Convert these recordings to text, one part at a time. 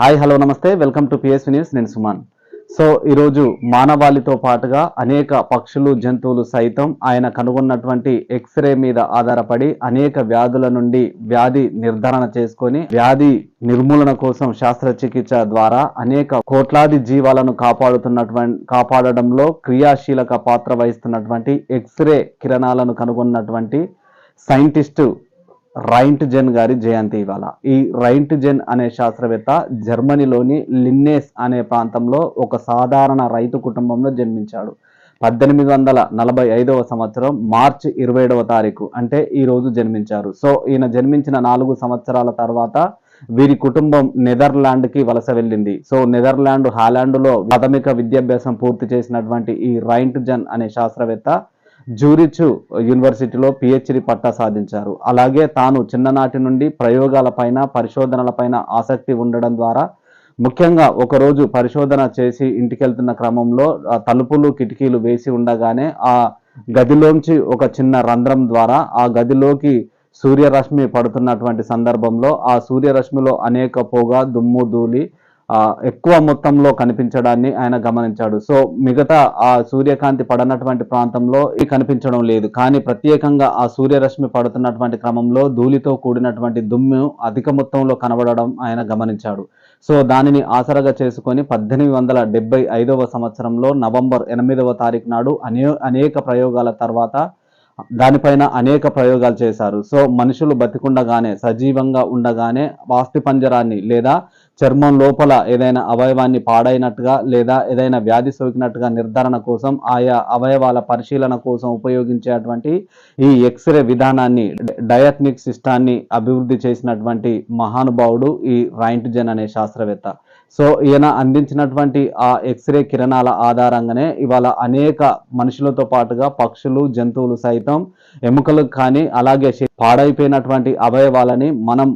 Hi hello నమస్తే. Welcome to PSV news. నేను Suman. So ఈరోజు మానవాళితో పాటుగా అనేక పక్షులు జంతువులు సైతం ఆయన కనుగొన్నటువంటి ఎక్స్రే మీద ఆధారపడి అనేక వ్యాధుల నుండి వ్యాధి నిర్ధారణ చేసుకొని వ్యాధి నిర్మూలన కోసం శాస్త్రచికిత్స ద్వారా అనేక కోట్లాది జీవాలను కాపాడుతున్నటువంటి కాపాడడంలో క్రియాశీలక పాత్ర వహిస్తున్నటువంటి ఎక్స్రే కిరణాలను కనుగొన్నటువంటి సైంటిస్టు రైంట్ జెన్ గారి జయంతి ఇవాళ. ఈ రైంట్ జెన్ అనే శాస్త్రవేత్త జర్మనీలోని లిన్నేస్ అనే ప్రాంతంలో ఒక సాధారణ రైతు కుటుంబంలో జన్మించాడు. పద్దెనిమిది వందల నలభై ఐదవ సంవత్సరం మార్చి ఇరవై ఏడవ తారీఖు అంటే ఈ రోజు జన్మించారు. సో ఈయన జన్మించిన నాలుగు సంవత్సరాల తర్వాత వీరి కుటుంబం నెదర్లాండ్కి వలస వెళ్ళింది. సో నెదర్లాండ్ హాలాండ్లో ప్రాథమిక విద్యాభ్యాసం పూర్తి చేసినటువంటి ఈ రైంట్ జన్ అనే శాస్త్రవేత్త జూరిచ్ యూనివర్సిటీలో పిహెచ్డి పట్టా సాధించారు. అలాగే తాను చిన్ననాటి నుండి ప్రయోగాలపైన పరిశోధనలపైన ఆసక్తి ఉండడం ద్వారా ముఖ్యంగా ఒకరోజు పరిశోధన చేసి ఇంటికెళ్తున్న క్రమంలో తలుపులు కిటికీలు వేసి ఉండగానే ఆ గదిలోంచి ఒక చిన్న రంధ్రం ద్వారా ఆ గదిలోకి సూర్యరశ్మి పడుతున్నటువంటి సందర్భంలో ఆ సూర్యరశ్మిలో అనేక పొగ దుమ్ము ధూళి ఎక్కువ మొత్తంలో కనిపించడాన్ని ఆయన గమనించాడు. సో మిగతా ఆ సూర్యకాంతి పడనటువంటి ప్రాంతంలో ఇది కనిపించడం లేదు. కానీ ప్రత్యేకంగా ఆ సూర్యరశ్మి పడుతున్నటువంటి క్రమంలో ధూళితో కూడినటువంటి దుమ్ము అధిక మొత్తంలో కనబడడం ఆయన గమనించాడు. సో దానిని ఆసరగా చేసుకొని పద్దెనిమిది వందల డెబ్బై ఐదవ సంవత్సరంలో నవంబర్ ఎనిమిదవ తారీఖు నాడు అనే అనేక ప్రయోగాల తర్వాత దానిపైన అనేక ప్రయోగాలు చేశారు. సో మనుషులు బతికుండగానే సజీవంగా ఉండగానే వాస్తి పంజరాన్ని లేదా చర్మం లోపల ఏదైనా అవయవాన్ని పాడైనట్టుగా లేదా ఏదైనా వ్యాధి సోకినట్టుగా నిర్ధారణ కోసం ఆయా అవయవాల పరిశీలన కోసం ఉపయోగించేటువంటి ఈ ఎక్స్రే విధానాన్ని డయాగ్నిక్ సిస్టాన్ని అభివృద్ధి చేసినటువంటి మహానుభావుడు ఈ రాయింట్ జెన్ అనే శాస్త్రవేత్త. సో ఈయన అందించినటువంటి ఆ ఎక్స్రే కిరణాల ఆధారంగానే ఇవాళ అనేక మనుషులతో పాటుగా పక్షులు జంతువులు సైతం ఎముకలకు కానీ అలాగే పాడైపోయినటువంటి అవయవాలని మనం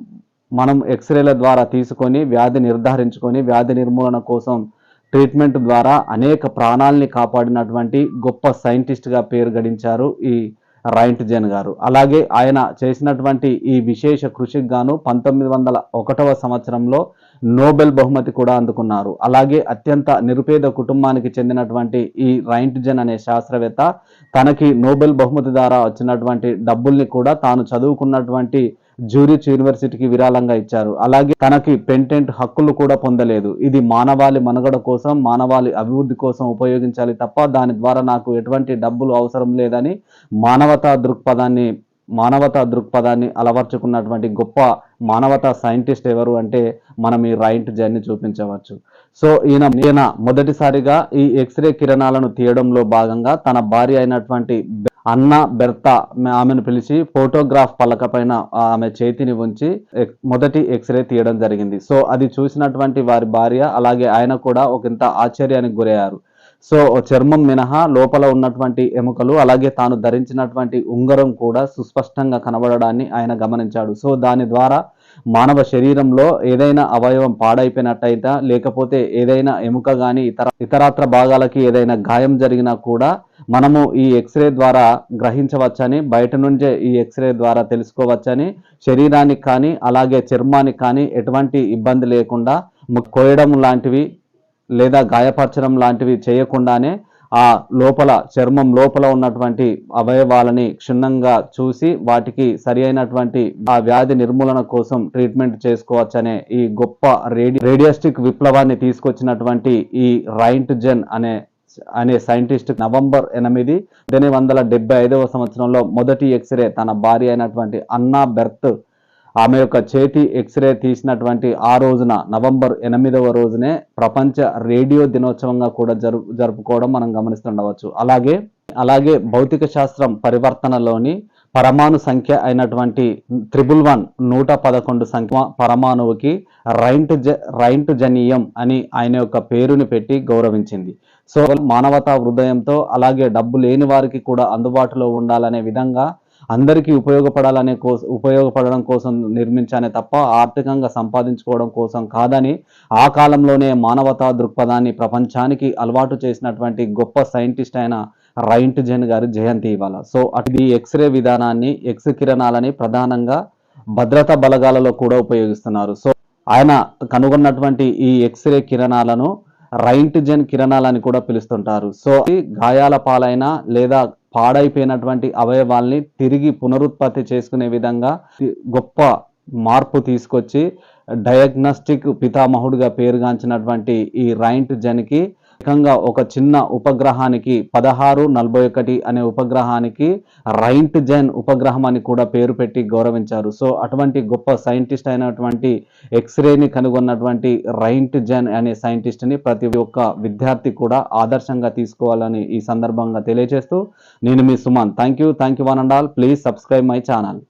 మనం ఎక్స్రేల ద్వారా తీసుకొని వ్యాధి నిర్ధారించుకొని వ్యాధి నిర్మూలన కోసం ట్రీట్మెంట్ ద్వారా అనేక ప్రాణాల్ని కాపాడినటువంటి గొప్ప సైంటిస్ట్గా పేరు గడించారు ఈ రైంట్ జెన్ గారు. అలాగే ఆయన చేసినటువంటి ఈ విశేష కృషికి గాను పంతొమ్మిది వందల ఒకటవ సంవత్సరంలో నోబెల్ బహుమతి కూడా అందుకున్నారు. అలాగే అత్యంత నిరుపేద కుటుంబానికి చెందినటువంటి ఈ రైంట్ జెన్ అనే శాస్త్రవేత్త తనకి నోబెల్ బహుమతి ద్వారా వచ్చినటువంటి డబ్బుల్ని కూడా తాను చదువుకున్నటువంటి జూరిచ్ యూనివర్సిటీకి విరాళంగా ఇచ్చారు. అలాగే తనకి పెంటెంట్ హక్కులు కూడా పొందలేదు. ఇది మానవాళి మనుగడ కోసం మానవాళి అభివృద్ధి కోసం ఉపయోగించాలి తప్ప దాని ద్వారా నాకు ఎటువంటి డబ్బులు అవసరం లేదని మానవతా దృక్పథాన్ని మానవతా దృక్పథాన్ని అలవర్చుకున్నటువంటి గొప్ప మానవతా సైంటిస్ట్ ఎవరు అంటే మనం ఈ రైంట్ జర్నీ చూపించవచ్చు. సో ఈయన ఈయన మొదటిసారిగా ఈ ఎక్స్రే కిరణాలను తీయడంలో భాగంగా తన భార్య అయినటువంటి అన్న బెర్త ఆమెను పిలిచి ఫోటోగ్రాఫ్ పలక పైన ఆమె చేతిని ఉంచి ఎక్- మొదటి ఎక్స్రే తీయడం జరిగింది. సో అది చూసినటువంటి వారి భార్య అలాగే ఆయన కూడా ఒకంత ఆశ్చర్యానికి గురయ్యారు. సో చర్మం మినహా లోపల ఉన్నటువంటి ఎముకలు అలాగే తాను ధరించినటువంటి ఉంగరం కూడా సుస్పష్టంగా కనబడడాన్ని ఆయన గమనించాడు. సో దాని ద్వారా మానవ శరీరంలో ఏదైనా అవయవం పాడైపోయినట్టయితే లేకపోతే ఏదైనా ఎముక కానీ ఇతర ఇతరాత్ర భాగాలకి ఏదైనా గాయం జరిగినా కూడా మనము ఈ ఎక్స్రే ద్వారా గ్రహించవచ్చని బయట నుంచే ఈ ఎక్స్రే ద్వారా తెలుసుకోవచ్చని శరీరానికి కానీ అలాగే చర్మానికి కానీ ఎటువంటి ఇబ్బంది లేకుండా కోయడం లాంటివి లేదా గాయపరచడం లాంటివి చేయకుండానే ఆ లోపల చర్మం లోపల ఉన్నటువంటి అవయవాలని క్షుణ్ణంగా చూసి వాటికి సరి అయినటువంటి ఆ వ్యాధి నిర్మూలన కోసం ట్రీట్మెంట్ చేసుకోవచ్చనే ఈ గొప్ప రేడి రేడియాస్టిక్ విప్లవాన్ని తీసుకొచ్చినటువంటి ఈ రైంట్ జెన్ అనే అనే సైంటిస్ట్ నవంబర్ ఎనిమిది పద్దెనిమిది వందల డెబ్బై ఐదవ సంవత్సరంలో మొదటి ఎక్స్రే తన భార్య అయినటువంటి అన్నా బెర్త్ ఆమె యొక్క చేతి ఎక్స్రే తీసినటువంటి ఆ రోజున నవంబర్ ఎనిమిదవ రోజునే ప్రపంచ రేడియో దినోత్సవంగా కూడా జరుపు జరుపుకోవడం మనం గమనిస్తుండవచ్చు. అలాగే అలాగే భౌతిక శాస్త్రం పరివర్తనలోని పరమాణు సంఖ్య అయినటువంటి త్రిబుల్ వన్ నూట పదకొండు సంఖ్య పరమాణువుకి రైంట్ జ రైంట్ జనీయం అని ఆయన యొక్క పేరుని పెట్టి గౌరవించింది. సో మానవతా హృదయంతో అలాగే డబ్బు లేని వారికి కూడా అందుబాటులో ఉండాలనే విధంగా అందరికీ ఉపయోగపడాలనే కోసం ఉపయోగపడడం కోసం నిర్మించానే తప్ప ఆర్థికంగా సంపాదించుకోవడం కోసం కాదని ఆ కాలంలోనే మానవతా దృక్పథాన్ని ప్రపంచానికి అలవాటు చేసినటువంటి గొప్ప సైంటిస్ట్ అయిన రైంట్ జెన్ గారి జయంతి ఇవాళ. సో అటు ఈ ఎక్స్రే విధానాన్ని ఎక్స్ కిరణాలని ప్రధానంగా భద్రతా బలగాలలో కూడా ఉపయోగిస్తున్నారు. సో ఆయన కనుగొన్నటువంటి ఈ ఎక్స్రే కిరణాలను రైంటిజెన్ కిరణాలని కూడా పిలుస్తుంటారు. సో గాయాల పాలైన లేదా పాడైపోయినటువంటి అవయవాల్ని తిరిగి పునరుత్పత్తి చేసుకునే విధంగా గొప్ప మార్పు తీసుకొచ్చి డయాగ్నోస్టిక్ పితామహుడుగా పేరుగాంచినటువంటి ఈ రైంట్ జన్కి ఏకంగా ఒక చిన్న ఉపగ్రహానికి పదహారు నలభై ఒకటి అనే ఉపగ్రహానికి రైంట్ జెన్ ఉపగ్రహం అని కూడా పేరు పెట్టి గౌరవించారు. సో అటువంటి గొప్ప సైంటిస్ట్ అయినటువంటి ఎక్స్రేని కనుగొన్నటువంటి రైంట్ జెన్ అనే సైంటిస్ట్ని ప్రతి ఒక్క విద్యార్థి కూడా ఆదర్శంగా తీసుకోవాలని ఈ సందర్భంగా తెలియజేస్తూ నేను మీ Suman. Thank you thank you one and all. Please subscribe my channel.